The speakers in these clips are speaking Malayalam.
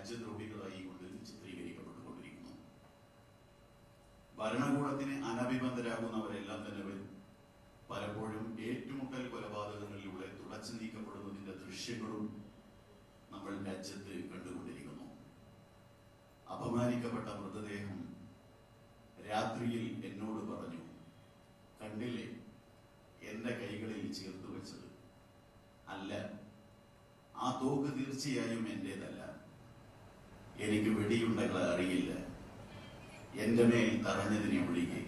രാജ്യദ്രോഹികളായി കൊണ്ട് ചിത്രീകരിക്കപ്പെട്ടുകൊണ്ടിരിക്കുന്നു. ഭരണകൂടത്തിന് അനഭിബന്ധരാകുന്നവരെല്ലാം തന്നെ വരും. പലപ്പോഴും ഏറ്റുമുട്ടൽ കൊലപാതകങ്ങളിലൂടെ തുടച്ചു നീക്കപ്പെടുന്നതിന്റെ ദൃശ്യങ്ങളും നമ്മൾ രാജ്യത്ത് കണ്ടുകൊണ്ടിരിക്കുന്നു. അപമാനിക്കപ്പെട്ട മൃതദേഹം രാത്രിയിൽ എന്നോട് പറഞ്ഞു കണ്ടില്ലേ എന്റെ കൈകളിൽ ചേർത്ത് വെച്ചത്? അല്ല ആ തോക്ക് തീർച്ചയായും എന്റേതല്ല. എനിക്ക് വെടിയുണ്ടകൾ അറിയില്ല. എന്റെ മേൽ തറഞ്ഞതിനെ ഒഴികെ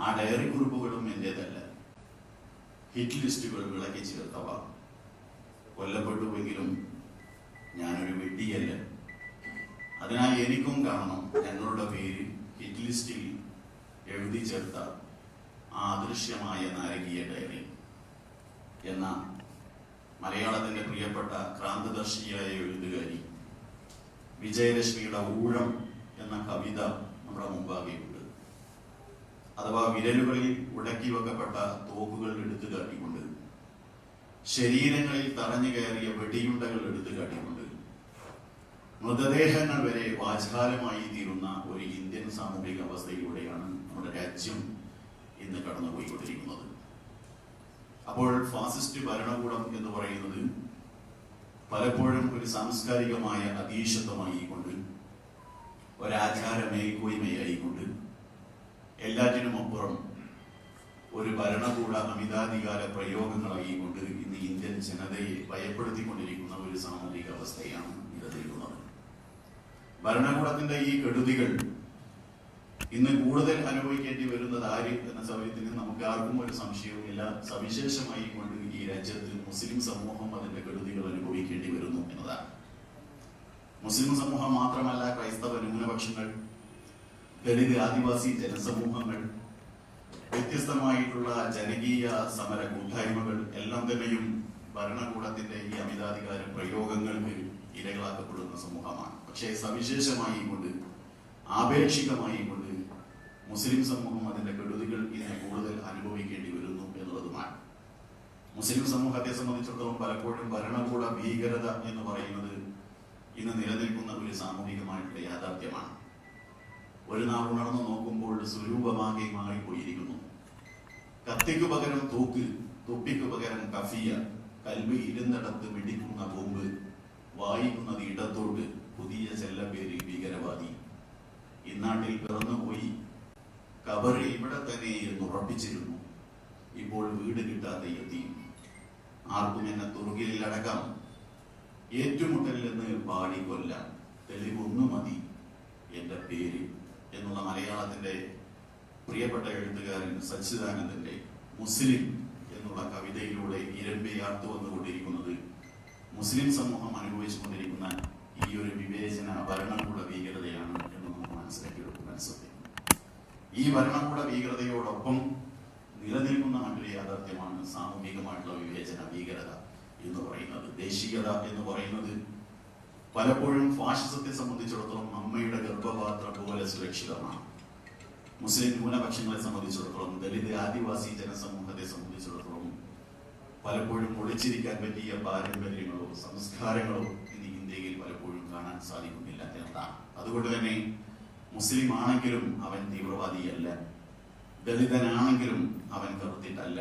ആ ഡയറി കുറിപ്പുകളും എന്റേതല്ല. ഹിറ്റ് ലിസ്റ്റുകൾ വിളക്കി ചേർത്തവ. കൊല്ലപ്പെട്ടുവെങ്കിലും ഞാനൊരു വെട്ടിയല്ല. അതിനാൽ എനിക്കും കാണണം ഞങ്ങളുടെ പേര് ഹിറ്റ് ലിസ്റ്റിൽ എഴുതി ചേർത്ത ആ അദൃശ്യമായ നാരകീയ ഡയറി. എന്ന മലയാളത്തിന്റെ പ്രിയപ്പെട്ട ക്രാന്തദർശിയായ എഴുത്തുകാരി വിജയലക്ഷ്മിയുടെ ഊഴം എന്ന കവിത നമ്മുടെ മുമ്പാകെയുണ്ട്. അഥവാ വിരലുകളിൽ ഉടക്കി വെക്കപ്പെട്ട തോക്കുകൾ എടുത്തു കാട്ടിക്കൊണ്ട് ശരീരങ്ങളിൽ തറഞ്ഞു കയറിയ വെടിയുണ്ടകൾ എടുത്തു കാട്ടിക്കൊണ്ട് മൃതദേഹങ്ങൾ വരെ വാചാലമായി തീരുന്ന ഒരു ഇന്ത്യൻ സാമൂഹിക അവസ്ഥയിലൂടെയാണ് നമ്മുടെ രാജ്യം ഇന്ന് കടന്നുപോയിക്കൊണ്ടിരിക്കുന്നത്. അപ്പോൾ ഫാസിസ്റ്റ് ഭരണകൂടം എന്ന് പറയുന്നത് പലപ്പോഴും ഒരു സാംസ്കാരികമായ അതീശത്വമായി കൊണ്ട് ഒരാചാര മേൽക്കോയ്മയായിക്കൊണ്ട് എല്ലാറ്റിനും അപ്പുറം ഒരു ഭരണകൂട അമിതാധികാര പ്രയോഗങ്ങളായി കൊണ്ട് ഇന്ന് ഇന്ത്യൻ ജനതയെ ഭയപ്പെടുത്തിക്കൊണ്ടിരിക്കുന്ന ഒരു സാമൂഹിക അവസ്ഥയാണ് നിലനിൽക്കുന്നത്. ഭരണകൂടത്തിന്റെ ഈ കെടുതികൾ ഇന്ന് കൂടുതൽ അനുഭവിക്കേണ്ടി വരുന്നത് ആര് എന്ന സമയത്തിന് നമുക്ക് ആർക്കും ഒരു സംശയവുമില്ല സവിശേഷമായി കൊണ്ട് രാജ്യത്ത് മുസ്ലിം സമൂഹം അതിന്റെ കെടുതികൾ അനുഭവിക്കേണ്ടി വരുന്നു എന്നതാണ്. മുസ്ലിം സമൂഹം മാത്രമല്ല ക്രൈസ്തവ ന്യൂനപക്ഷങ്ങൾ ദളിത് ആദിവാസി ജനസമൂഹങ്ങൾ വ്യത്യസ്തമായിട്ടുള്ള ജനകീയ സമര കൂട്ടായ്മകൾ എല്ലാം തന്നെയും ഭരണകൂടത്തിന്റെ ഈ അമിതാധികാര പ്രയോഗങ്ങൾക്ക് ഇരകളാക്കപ്പെടുന്ന സമൂഹമാണ്. പക്ഷേ സവിശേഷമായി കൊണ്ട് ആപേക്ഷികമായി കൊണ്ട് മുസ്ലിം സമൂഹം അതിന്റെ കെടുതികൾ ഇന്ന് കൂടുതൽ മുസ്ലിം സമൂഹത്തെ സംബന്ധിച്ചിടത്തോളം പലപ്പോഴും ഭരണകൂട ഭീകരത എന്ന് പറയുന്നത് ഇന്ന് നിലനിൽക്കുന്ന ഒരു സാമൂഹികമായിട്ടുള്ള യാഥാർത്ഥ്യമാണ്. ഒരു നാൾ ഉണർന്നു നോക്കുമ്പോൾ സ്വരൂപമാകെ മാറിപ്പോയിരിക്കുന്നു. കത്തിക്ക് പകരം തൂക്ക് തൊപ്പിക്ക് പകരം കഫിയ കൽവി ഇരുന്നിടത്ത് മിടിക്കുന്ന ബോംബ് വായിക്കുന്നത് ഇടത്തോട് പുതിയ ചെല്ലപ്പേരിൽ ഭീകരവാദി. ഇന്നാട്ടിൽ പിറന്നുപോയി കബറ് ഇവിടെ തന്നെ എന്ന് ഉറപ്പിച്ചിരുന്നു. ഇപ്പോൾ വീട് കിട്ടാതെ എത്തി ആർക്കും എന്നെ ഏറ്റുമുട്ടലിൽ നിന്ന് പാടി കൊല്ലാം തെളിവൊന്നു മതി എന്റെ പേര് എന്നുള്ള മലയാളത്തിന്റെ പ്രിയപ്പെട്ട എഴുത്തുകാരൻ സച്ചിദാനന്ദന്റെ മുസ്ലിം എന്നുള്ള കവിതയിലൂടെ ഇരമ്പയാർത്തു വന്നുകൊണ്ടിരിക്കുന്നത് മുസ്ലിം സമൂഹം അനുഭവിച്ചുകൊണ്ടിരിക്കുന്ന ഈ ഒരു വിവേചന ഭരണകൂട ഭീകരതയാണ് എന്ന് നമുക്ക് മനസ്സിലാക്കിയെടുക്കാൻ ശ്രദ്ധിക്കും ഈ ഭരണകൂട ഭീകരതയോടൊപ്പം നിലനിൽക്കുന്ന മറ്റൊരു യാഥാർത്ഥ്യമാണ് സാമൂഹികമായിട്ടുള്ള വിവേചന ഭീകരത എന്ന് പറയുന്നത്. ദേശീയത എന്ന് പറയുന്നത് പലപ്പോഴും ഫാഷിസത്തെ സംബന്ധിച്ചിടത്തോളം അമ്മയുടെ ഗർഭപാത്രം പോലെ സുരക്ഷിതമാണ്. മുസ്ലിം ന്യൂനപക്ഷങ്ങളെ സംബന്ധിച്ചിടത്തോളം ദലിത് ആദിവാസി ജനസമൂഹത്തെ സംബന്ധിച്ചിടത്തോളം പലപ്പോഴും ഒളിച്ചിരിക്കാൻ പറ്റിയ പാരമ്പര്യങ്ങളോ സംസ്കാരങ്ങളോ ഇന്ന് ഇന്ത്യയിൽ പലപ്പോഴും കാണാൻ സാധിക്കുന്നില്ല എന്നതാണ്. അതുകൊണ്ട് തന്നെ മുസ്ലിം ആണെങ്കിലും അവൻ തീവ്രവാദിയല്ല. ദളിതനാണെങ്കിലും അവൻ കറുത്തിട്ടല്ല.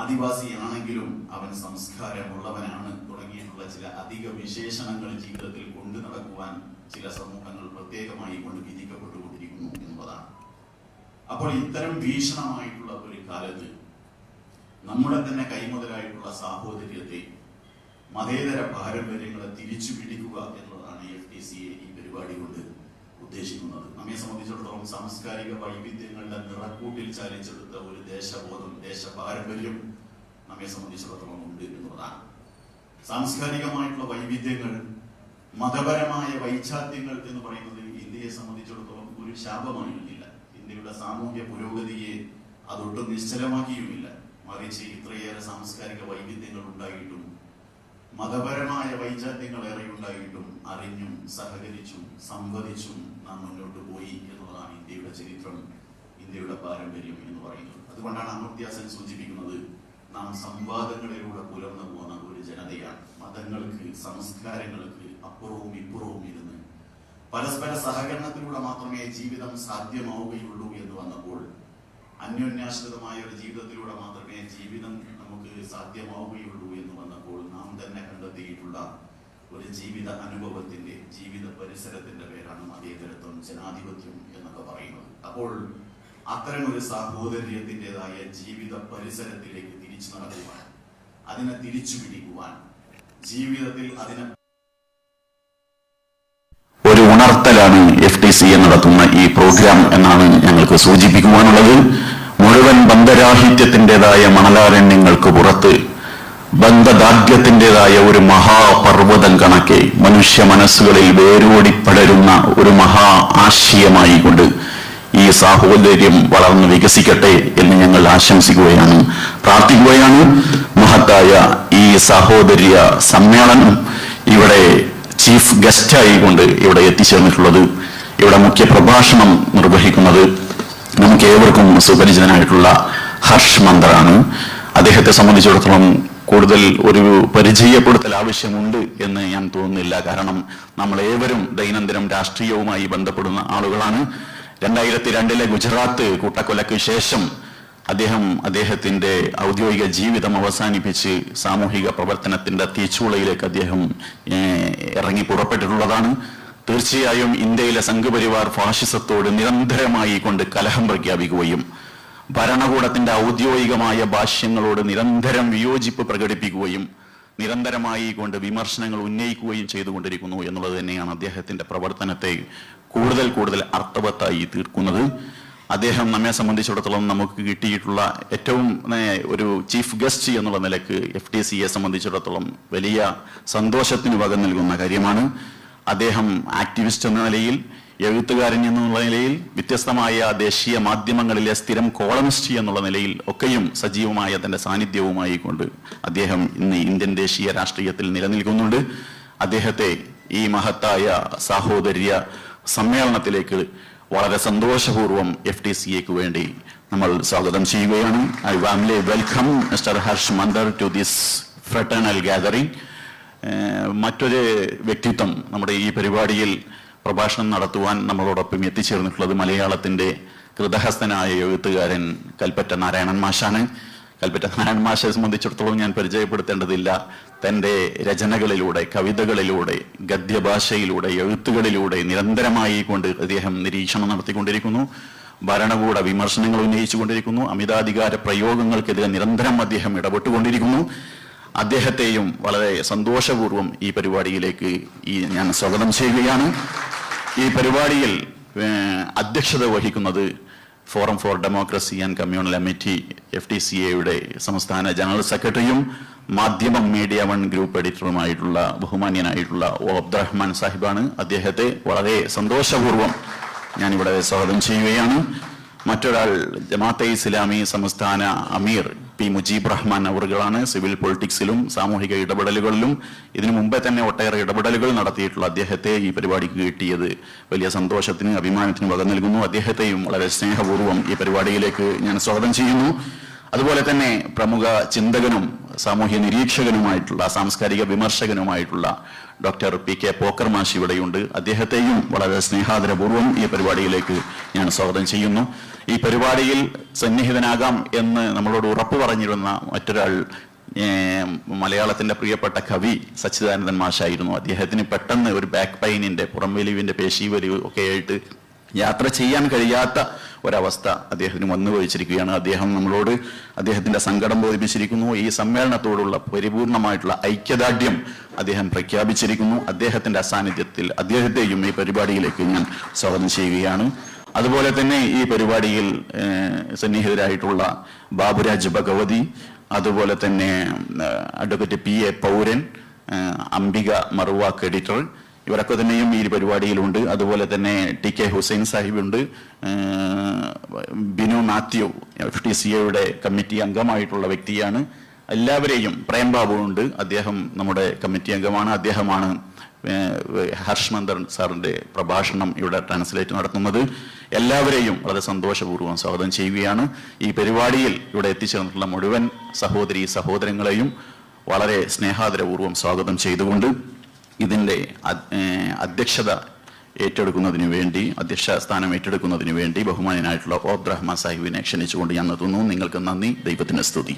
ആദിവാസിയാണെങ്കിലും അവൻ സംസ്കാരമുള്ളവനാണ് തുടങ്ങിയിട്ടുള്ള ചില അധിക വിശേഷണങ്ങൾ ജീവിതത്തിൽ കൊണ്ടു നടക്കുവാൻ ചില സമൂഹങ്ങൾ പ്രത്യേകമായി കൊണ്ട് വിധിക്കപ്പെട്ടുകൊണ്ടിരിക്കുന്നു എന്നുള്ളതാണ്. അപ്പോൾ ഇത്തരം ഭീഷണമായിട്ടുള്ള ഒരു കാലത്ത് നമ്മുടെ തന്നെ കൈമുതലായിട്ടുള്ള സാഹോദര്യത്തെ മതേതര പാരമ്പര്യങ്ങളെ തിരിച്ചു പിടിക്കുക എന്നുള്ളതാണ് എഫ് ടി സി ഈ പരിപാടി കൊണ്ട് ഉദ്ദേശിക്കുന്നത്. നമ്മെ സംബന്ധിച്ചിടത്തോളം സാംസ്കാരിക വൈവിധ്യങ്ങളുടെ നിറക്കൂട്ടിൽ ചാലിച്ചെടുത്ത ഒരു ദേശബോധം ദേശ പാരമ്പര്യം നമ്മെ സംബന്ധിച്ചിടത്തോളം ഉണ്ട് എന്നുള്ളതാണ്. സാംസ്കാരികമായിട്ടുള്ള വൈവിധ്യങ്ങൾ മതപരമായ വൈചാത്യങ്ങൾ എന്ന് പറയുന്നത് ഇന്ത്യയെ സംബന്ധിച്ചിടത്തോളം ഒരു ശാപമായിരുന്നില്ല ഇന്ത്യയുടെ സാമൂഹ്യ പുരോഗതിയെ അതൊട്ടും നിശ്ചലമാക്കിയുമില്ല. മറിച്ച് ഇത്രയേറെ സാംസ്കാരിക വൈവിധ്യങ്ങൾ ഉണ്ടായിട്ടും മതപരമായ വൈചാത്യങ്ങൾ ഏറെ ഉണ്ടായിട്ടും അറിഞ്ഞും സഹകരിച്ചും സംവദിച്ചും നാം മുന്നോട്ട് പോയി എന്നുള്ളതാണ് ഇന്ത്യയുടെ ചരിത്രം ഇന്ത്യയുടെ പാരമ്പര്യം എന്ന് പറയുന്നത്. അതുകൊണ്ടാണ് അമർത്യാസൻ സൂചിപ്പിക്കുന്നത് നാം സംവാദങ്ങളിലൂടെ പുലർന്നു പോകുന്ന ഒരു ജനതയാണ്. മതങ്ങൾക്ക് സംസ്കാരങ്ങൾക്ക് അപ്പുറവും ഇപ്പുറവും ഇരുന്ന് പരസ്പര സഹകരണത്തിലൂടെ മാത്രമേ ജീവിതം സാധ്യമാവുകയുള്ളൂ എന്ന് വന്നപ്പോൾ അന്യോന്യാശ്രിതമായ ഒരു ജീവിതത്തിലൂടെ മാത്രമേ ജീവിതം നമുക്ക് സാധ്യമാവുകയുള്ളൂ എന്ന് വന്നപ്പോൾ നാം തന്നെ കണ്ടെത്തിയിട്ടുള്ള ഒരു ജീവിത അനുഭവത്തിന്റെ ജീവിത പരിസരത്തിന്റെ പേരാണ് മതേതരത്വം ജനാധിപത്യം എന്നൊക്കെ പറയുന്നത്. അപ്പോൾ അത്തരം ഒരു സാഹോദര്യത്തിന്റെതായ ജീവിത പരിസരത്തിലേക്ക് തിരിച്ചു നടക്കുവാൻ അതിനെ തിരിച്ചു പിടിക്കുവാൻ ജീവിതത്തിൽ അതിനെ ഒരു ഉണർത്തലാണ് എഫ് ടി സി നടത്തുന്ന ഈ പ്രോഗ്രാം എന്നാണ് ഞങ്ങൾക്ക് സൂചിപ്പിക്കുവാനുള്ളത്. മുഴുവൻ ബന്ധരാഹിത്യത്തിന്റെതായ മണലാരണ്യങ്ങൾക്ക് പുറത്ത് ബന്ധദാർഢ്യത്തിന്റെതായ ഒരു മഹാപർവതം കണക്കെ മനുഷ്യ മനസ്സുകളിൽ വേരോടി പടരുന്ന ഒരു മഹാ ആശയമായി കൊണ്ട് ഈ സാഹോദര്യം വളർന്നു വികസിക്കട്ടെ എന്ന് ഞങ്ങൾ ആശംസിക്കുകയാണ്. പ്രാർത്ഥിക്കുകയാണ്. മഹത്തായ ഈ സാഹോദര്യ സമ്മേളനം ഇവിടെ ചീഫ് ഗസ്റ്റായി കൊണ്ട് ഇവിടെ എത്തിച്ചേർന്നിട്ടുള്ളത്. ഇവിടെ മുഖ്യ പ്രഭാഷണം നിർവഹിക്കുന്നത് നമുക്ക് ഏവർക്കും സുപരിചിതനായിട്ടുള്ള ഹർഷ് മന്ദറാണ്. അദ്ദേഹത്തെ സംബന്ധിച്ചിടത്തോളം കൂടുതൽ ഒരു പരിചയപ്പെടുത്തൽ ആവശ്യമുണ്ട് എന്ന് ഞാൻ തോന്നുന്നില്ല. കാരണം നമ്മൾ ഏവരും ദൈനംദിനം രാഷ്ട്രീയവുമായി ബന്ധപ്പെടുന്ന ആളുകളാണ്. രണ്ടായിരത്തി രണ്ടിലെ ഗുജറാത്ത് കൂട്ടക്കൊലയ്ക്ക് ശേഷം അദ്ദേഹം അദ്ദേഹത്തിന്റെ ഔദ്യോഗിക ജീവിതം അവസാനിപ്പിച്ച് സാമൂഹിക പ്രവർത്തനത്തിന്റെ തീച്ചുളയിലേക്ക് അദ്ദേഹം ഇറങ്ങി പുറപ്പെട്ടിട്ടുള്ളതാണ്. തീർച്ചയായും ഇന്ത്യയിലെ സംഘപരിവാർ ഫാഷിസത്തോട് നിരന്തരമായി കൊണ്ട് കലഹം പ്രഖ്യാപിക്കുകയും ഭരണകൂടത്തിന്റെ ഔദ്യോഗികമായ ഭാഷ്യങ്ങളോട് നിരന്തരം വിയോജിപ്പ് പ്രകടിപ്പിക്കുകയും നിരന്തരമായി കൊണ്ട് വിമർശനങ്ങൾ ഉന്നയിക്കുകയും ചെയ്തുകൊണ്ടിരിക്കുന്നു എന്നുള്ളത് തന്നെയാണ് അദ്ദേഹത്തിന്റെ പ്രവർത്തനത്തെ കൂടുതൽ കൂടുതൽ അർത്ഥവത്തായി തീർക്കുന്നത്. അദ്ദേഹം നമ്മെ സംബന്ധിച്ചിടത്തോളം നമുക്ക് കിട്ടിയിട്ടുള്ള ഏറ്റവും ഒരു ചീഫ് ഗസ്റ്റ് എന്നുള്ള നിലയ്ക്ക് എഫ് ടി സിയെ സംബന്ധിച്ചിടത്തോളം വലിയ സന്തോഷത്തിന് വക നൽകുന്ന കാര്യമാണ്. അദ്ദേഹം ആക്ടിവിസ്റ്റ് എന്ന നിലയിൽ എഴുത്തുകാരൻ എന്നുള്ള നിലയിൽ വ്യത്യസ്തമായ ദേശീയ മാധ്യമങ്ങളിലെ സ്ഥിരം കോളമിസ്റ്റ് എന്നുള്ള നിലയിൽ ഒക്കെയും സജീവമായ തന്റെ സാന്നിധ്യവുമായി കൊണ്ട് അദ്ദേഹം ഇന്ന് ഇന്ത്യൻ ദേശീയ രാഷ്ട്രീയത്തിൽ നിലനിൽക്കുന്നുണ്ട്. അദ്ദേഹത്തെ ഈ മഹത്തായ സാഹോദര്യ സമ്മേളനത്തിലേക്ക് വളരെ സന്തോഷപൂർവം എഫ് ടി സിക്ക് വേണ്ടി നമ്മൾ സ്വാഗതം ചെയ്യുകയാണ്. I warmly welcome Mister Harsh Mander to this fraternal gathering മറ്റൊരു വ്യക്തിത്വം നമ്മുടെ ഈ പരിപാടിയിൽ പ്രഭാഷണം നടത്തുവാൻ നമ്മളോടൊപ്പം എത്തിച്ചേർന്നിട്ടുള്ളത് മലയാളത്തിന്റെ കൃതഹസ്തനായ എഴുത്തുകാരൻ കൽപ്പറ്റ നാരായണൻ മാഷാണ്. കൽപ്പറ്റ നാരായണൻ മാഷെ സംബന്ധിച്ചിടത്തോളം ഞാൻ പരിചയപ്പെടുത്തേണ്ടതില്ല. തന്റെ രചനകളിലൂടെ കവിതകളിലൂടെ ഗദ്യഭാഷയിലൂടെ എഴുത്തുകളിലൂടെ നിരന്തരമായി കൊണ്ട് അദ്ദേഹം നിരീക്ഷണം നടത്തിക്കൊണ്ടിരിക്കുന്നു. ഭരണകൂട വിമർശനങ്ങൾ ഉന്നയിച്ചുകൊണ്ടിരിക്കുന്നു. അമിതാധികാര പ്രയോഗങ്ങൾക്കെതിരെ നിരന്തരം അദ്ദേഹം ഇടപെട്ടുകൊണ്ടിരിക്കുന്നു. അദ്ദേഹത്തെയും വളരെ സന്തോഷപൂർവം ഈ പരിപാടിയിലേക്ക് ഈ ഞാൻ സ്വാഗതം ചെയ്യുകയാണ്. ഈ പരിപാടിയിൽ അധ്യക്ഷത വഹിക്കുന്നത് forum for democracy and communal committee F T C എയുടെ സംസ്ഥാന ജനറൽ സെക്രട്ടറിയും മാധ്യമം മീഡിയ വൺ ഗ്രൂപ്പ് എഡിറ്ററുമായിട്ടുള്ള ബഹുമാന്യനായിട്ടുള്ള ഒ അബ്ദുറഹ്മാൻ സാഹിബാണ്. അദ്ദേഹത്തെ വളരെ സന്തോഷപൂർവം ഞാനിവിടെ സ്വാഗതം ചെയ്യുകയാണ്. മറ്റൊരാൾ ജമാഅത്തെ ഇസ്ലാമി സംസ്ഥാന അമീർ പി മുജീബ് റഹ്മാൻ അവറുകളാണ് സിവിൽ പൊളിറ്റിക്സിലും സാമൂഹിക ഇടപെടലുകളിലും ഇതിനു മുമ്പേ തന്നെ ഒട്ടേറെ ഇടപെടലുകൾ നടത്തിയിട്ടുള്ള അദ്ദേഹത്തെ ഈ പരിപാടിക്ക് കിട്ടിയത്. വലിയ സന്തോഷത്തിന് അഭിമാനത്തിന് വക നൽകുന്നു. അദ്ദേഹത്തെയും വളരെ സ്നേഹപൂർവം ഈ പരിപാടിയിലേക്ക് ഞാൻ സ്വാഗതം ചെയ്യുന്നു. അതുപോലെ തന്നെ പ്രമുഖ ചിന്തകനും സാമൂഹ്യ നിരീക്ഷകനുമായിട്ടുള്ള സാംസ്കാരിക വിമർശകനുമായിട്ടുള്ള ഡോക്ടർ പി കെ പോക്കർ മാഷി ഇവിടെയുണ്ട്. അദ്ദേഹത്തെയും വളരെ സ്നേഹാദരപൂർവം ഈ പരിപാടിയിലേക്ക് ഞാൻ സ്വാഗതം ചെയ്യുന്നു. ഈ പരിപാടിയിൽ സന്നിഹിതനാകാം എന്ന് നമ്മളോട് ഉറപ്പ് പറഞ്ഞിരുന്ന മറ്റൊരാൾ മലയാളത്തിന്റെ പ്രിയപ്പെട്ട കവി സച്ചിദാനന്ദൻ മാഷായിരുന്നു. അദ്ദേഹത്തിന് പെട്ടെന്ന് ഒരു ബാക്ക് പൈനിന്റെ പുറം വലിവിന്റെ പേശി വലിവ് ഒക്കെ ആയിട്ട് യാത്ര ചെയ്യാൻ കഴിയാത്ത ഒരവസ്ഥ അദ്ദേഹത്തിന് വന്നു വഹിച്ചിരിക്കുകയാണ്. അദ്ദേഹം നമ്മളോട് അദ്ദേഹത്തിന്റെ സങ്കടം ബോധിപ്പിച്ചിരിക്കുന്നു. ഈ സമ്മേളനത്തോടുള്ള പരിപൂർണമായിട്ടുള്ള ഐക്യദാർഢ്യം അദ്ദേഹം പ്രഖ്യാപിച്ചിരിക്കുന്നു. അദ്ദേഹത്തിന്റെ അസാന്നിധ്യത്തിൽ അദ്ദേഹത്തെയും ഈ പരിപാടിയിലേക്ക് ഞാൻ സ്വാഗതം ചെയ്യുകയാണ്. അതുപോലെ തന്നെ ഈ പരിപാടിയിൽ സന്നിഹിതരായിട്ടുള്ള ബാബുരാജ് ഭഗവതി അതുപോലെ തന്നെ അഡ്വക്കേറ്റ് പി എ പൗരൻ അംബിക മറുവാക്ക് എഡിറ്റർ ഇവരൊക്കെ തന്നെയും ഈ പരിപാടിയിലുണ്ട്. അതുപോലെ തന്നെ T K Hussain സാഹിബുണ്ട്. Binu Mathew F T C എയുടെ കമ്മിറ്റി അംഗമായിട്ടുള്ള വ്യക്തിയാണ്. എല്ലാവരെയും പ്രേംബാബു ഉണ്ട് അദ്ദേഹം നമ്മുടെ കമ്മിറ്റി അംഗമാണ്. അദ്ദേഹമാണ് ഹർഷ് മന്ദർ സാറിന്റെ പ്രഭാഷണം ഇവിടെ ട്രാൻസ്ലേറ്റ് നടത്തുന്നത്. എല്ലാവരെയും വളരെ സന്തോഷപൂർവം സ്വാഗതം ചെയ്യുകയാണ്. ഈ പരിപാടിയിൽ ഇവിടെ എത്തിച്ചേർന്നിട്ടുള്ള മുഴുവൻ സഹോദരി സഹോദരങ്ങളെയും വളരെ സ്നേഹാദരപൂർവം സ്വാഗതം ചെയ്തുകൊണ്ട് ഇതിന്റെ അധ്യക്ഷത ഏറ്റെടുക്കുന്നതിന് വേണ്ടി അധ്യക്ഷ സ്ഥാനം ഏറ്റെടുക്കുന്നതിന് വേണ്ടി ബഹുമാനായിട്ടുള്ള ഓബ്ദ് റഹ്മാൻ സാഹിബിനെ ക്ഷണിച്ചുകൊണ്ട് ഞാൻ നിർത്തുന്നു. നിങ്ങൾക്ക് നന്ദി. ദൈവത്തിന് സ്തുതി.